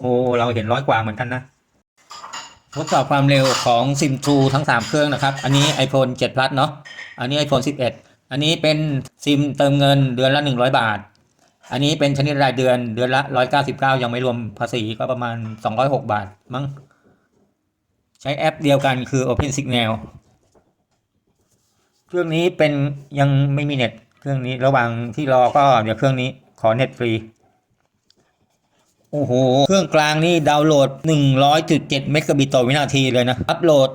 โอ้ เราเห็นร้อยกว่าเหมือนกันนะ ทดสอบความเร็วของซิม True ทั้ง 3 เครื่องนะครับ อันนี้ iPhone 7 Plus เนาะ อันนี้ iPhone 11 อันนี้เป็นซิมเติมเงินเดือนละ 100 บาท อันนี้เป็นชนิดรายเดือนเดือนละ 199 ยังไม่รวมภาษีก็ประมาณ 206 บาทมั้ง ใช้แอปเดียวกันคือ Open Signal เครื่องนี้เป็นยังไม่มีเน็ต เครื่องนี้ระหว่างที่รอก็เดี๋ยวเครื่องนี้ขอเน็ตฟรี โอ้โห เครื่องกลางนี่ดาวน์โหลด 100.7 เมกะบิตต่อวินาทีเลยนะ อัปโหลด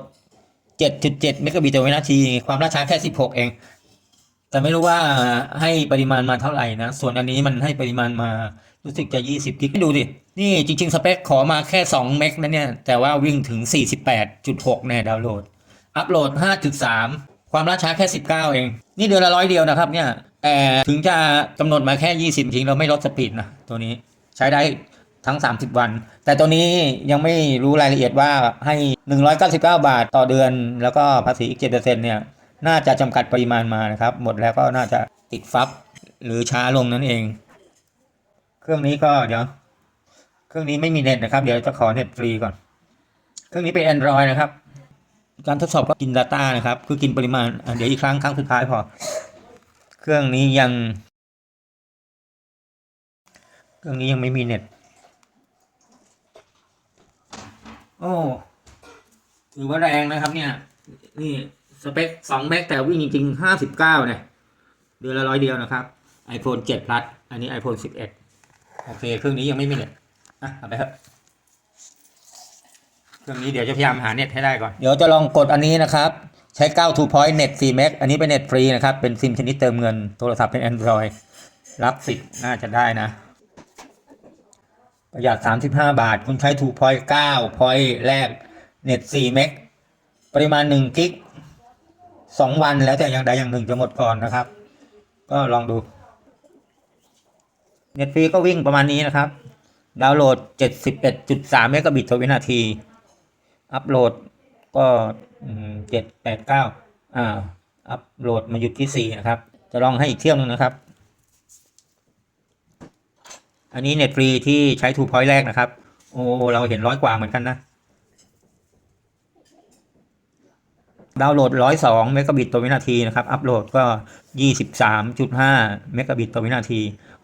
7.7 เมกะบิตต่อวินาที ความล่าช้าแค่ 16 เอง แต่ไม่รู้ว่าให้ปริมาณมาเท่าไหร่นะ ส่วนอันนี้มันให้ปริมาณมา รู้สึกจะ 20 กิกดูดิ นี่จริง ๆ สเปคขอมาแค่ 2 เมกนะเนี่ย แต่ว่าวิ่งถึง 48.6 แน่ดาวน์โหลด อัปโหลด 5.3 ความล่าช้าแค่ 19 เอง นี่เดือนละร้อยเดียวนะครับเนี่ย แต่ถึงจะกำหนดมาแค่ 20 จริงเราไม่ลดสปีดนะตัวนี้ใช้ได้ ทั้ง 30 วัน แต่ตัวนี้ยังไม่รู้รายละเอียดว่าให้ 199 บาทต่อเดือน แล้วก็ภาษีอีก 7%เนี่ยน่าจะจำกัดปริมาณมานะครับ หมดแล้วก็น่าจะติดฟับหรือช้าลงนั่นเอง เครื่องนี้ก็เดี๋ยว เครื่องนี้ไม่มีเน็ตนะครับ เดี๋ยวจะขอเน็ตฟรีก่อน เครื่องนี้เป็น Android นะครับ การทดสอบก็กิน Data นะครับ คือกินปริมาณ เดี๋ยวอีกครั้งครั้งสุดท้ายพอ เครื่องนี้ยัง เครื่องนี้ยังไม่มีเน็ต โอ้ถือว่าแรงนะครับ เนี่ย นี่สเปคสองเมกแต่วิ่งจริงๆห้าสิบเก้าเนี่ย เดือนละร้อยเดียวนะครับ iPhone 7 Plus อันนี้ iPhone 11 โอเค เครื่องนี้ยังไม่มีเน็ตอะเอาไปเถอะเครื่องนี้เดี๋ยวจะพยายามหาเน็ตให้ได้ก่อน เดี๋ยวจะลองกดอันนี้นะครับ ใช้9 2 point เน็ต4 m b อันนี้เป็นเน็ตฟรีนะครับ เป็นซิมชนิดเติมเงิน โทรศัพท์เป็น Android รับสิทธิ์น่าจะได้นะ ประหยัด35 บาท คุณใช้2 point 9 point แรกเน็ต4 m b ปริมาณ1กิก2 วันแล้วแต่อย่างใดอย่างหนึ่งจะหมดก่อนนะครับ ก็ลองดู เน็ตฟรีก็วิ่งประมาณนี้นะครับ ดาวน์โหลด 71.3เมกะบิตต่อวินาที อัปโหลดก็เจ็ดแปดเก้าอ่าอัปโหลดมาหยุดที่สี่นะครับ จะลองให้อีกเที่ยวหนึงนะครับ อันนี้เน็ตฟรีที่ใช้ทูพอยต์แรกนะครับ โอ้เราเห็นร้อยกว่าเหมือนกันนะ ดาวน์โหลด 102 เมกะบิตต่อวินาทีนะครับ อัปโหลดก็ 23.5 เมกะบิตต่อวินาที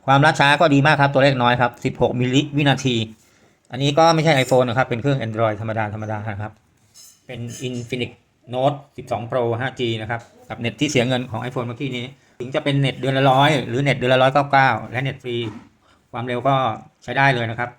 ความล่าช้าก็ดีมากครับ ตัวเลขน้อยครับ 16 มิลลิวินาที อันนี้ก็ไม่ใช่ iPhone นะครับ เป็นเครื่อง Android ธรรมดาธรรมดานะครับ เป็น Infinix Note 12 Pro 5G นะครับ กับเน็ตที่เสียเงินของ iPhone เมื่อกี้นี้ ถึงจะเป็นเน็ตเดือนละร้อยหรือเน็ตเดือนละร้อยเก้าเก้าและเน็ตฟรี ความเร็วก็ใช้ได้เลยนะครับ